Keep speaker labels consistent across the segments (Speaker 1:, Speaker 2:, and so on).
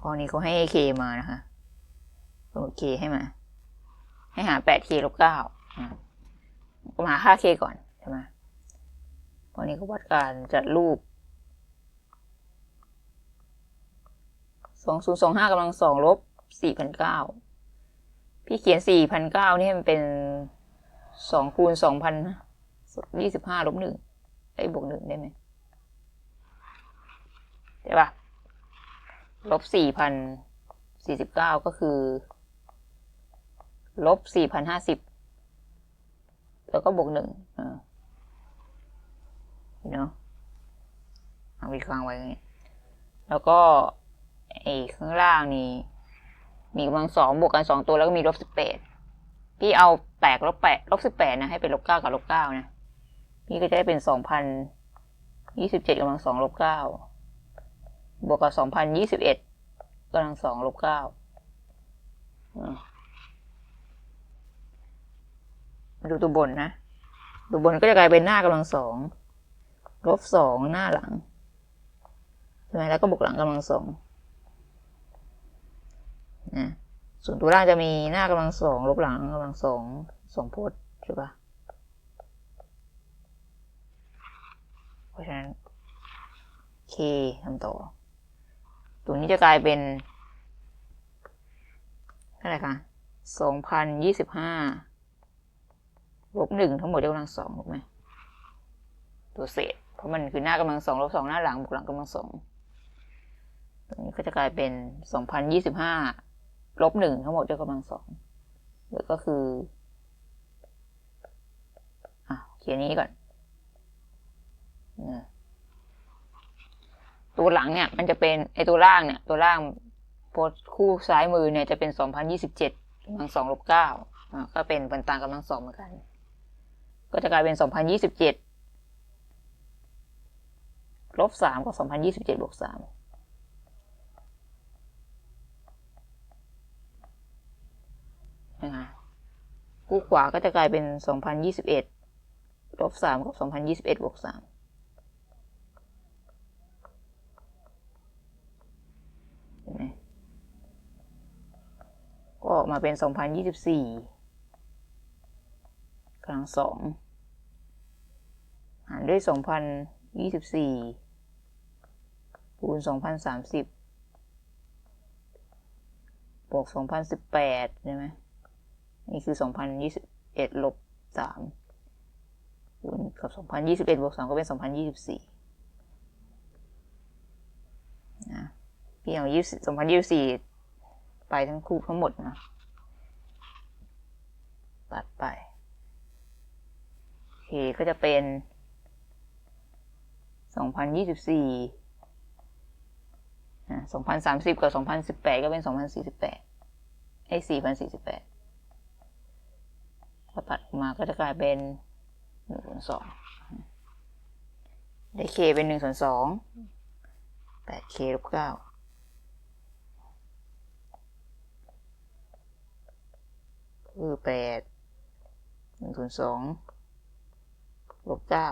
Speaker 1: ข้อนี้เขาให้ k มานะคะกำหนด k ให้มา ให้หา 8k ลบ9ก็มาหาค่า k ก่อนใช่ไหมข้อนี้ก็วัดการจัดรูป2025กำลังสองลบ4,009พี่เขียน4,009นี่มันเป็น2คูณ2,025ลบ1ได้บวก1ได้ไหมใช่ปะ ลบ4,049ก็คือ ลบ4,050แล้วก็บวก1อ่าเนาะเอาวิค้างไว้อย่างนี้แล้วก็ไอ้ข้างล่างนี่ มีกำลังสองบวกกันสองตัวแล้วก็มีลบสิบแปดพี่เอาแปดลบแปดลบสิบแปดนะให้เป็นลบเก้ากับลบเก้านะ พี่ก็จะได้เป็นสองพันยี่สิบเจ็ดกำลังสองลบเก้า บวกกับสองพันยี่สิบเอ็ดกำลังสองลบเก้าดูตัวบนนะ ตัวบนก็จะกลายเป็นหน้ากำลังสองลบสองหน้าหลังใช่ไหมแล้วก็บวกหลังกำลังสองนะส่วนตัวล่างจะมีหน้ากำลังสองลบหลังกำลังสองสองพจน์ใช่ปะเพราะฉะนั้น k ทำต่อ ตัวนี้จะกลายเป็นเท่าไหร่คะสองพันยี่สิบห้าลบหนึ่งทั้งหมดยกกำลังสองถูกไหมตัวเศษ เพราะมันคือหน้ากำลังสองลบสองหน้าหลังบวกหลังกำลังสองตัวนี้ก็จะกลายเป็นสองพันยี่สิบห้าลบหนึ่งทั้งหมดยกกำลังสองแล้วก็คือ อะเขียนนี้ก่อนนะ ตัวหลังเนี่ยมันจะเป็นไอตัวล่างเนี่ยตัวล่างโพสคู่ซ้ายมือเนี่ยจะเป็นสองพันยี่สิบเจ็ดกำลังสองลบเก้าอะก็เป็นบรรตางกำลังสองเหมือนกัน ก็จะกลายเป็นสองพันยี่สิบเจ็ดลบสามกับสองพันยี่สิบเจ็ดบวกสามนะคะคู่ขวาก็จะกลายเป็นสองพันยี่สิบเอ็ดลบสามกับสองพันยี่สิบเอ็ดบวกสาม ก็ออกมาเป็น 2024 ครั้งสองหารด้วย 2024 คูณ 2030 บวก 2018 ใช่ไหม นี่คือ 2021 ลบ 3 คูณกับ 2021 บวก 2 ก็เป็น 2024 พี่เอายี่สิบสองพันยี่สิบสี่ไปทั้งคู่ทั้งหมดนะ ตัดไป โอเค ก็จะเป็นสองพันยี่สิบสี่สองพันสามสิบกับสองพันสิบแปดก็เป็นสองพันสี่สิบแปดไอ้สี่พันสี่สิบแปดพอตัดออกมาก็จะกลายเป็นหนึ่งส่วนสองได้เคเป็นหนึ่งส่วนสองแปดเคลบเก้าคื อแปดหนึ่งส่วนสองลบเก้า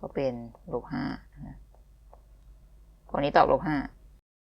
Speaker 1: ก็เป็นลบห้าข้อนี้ตอบลบห้า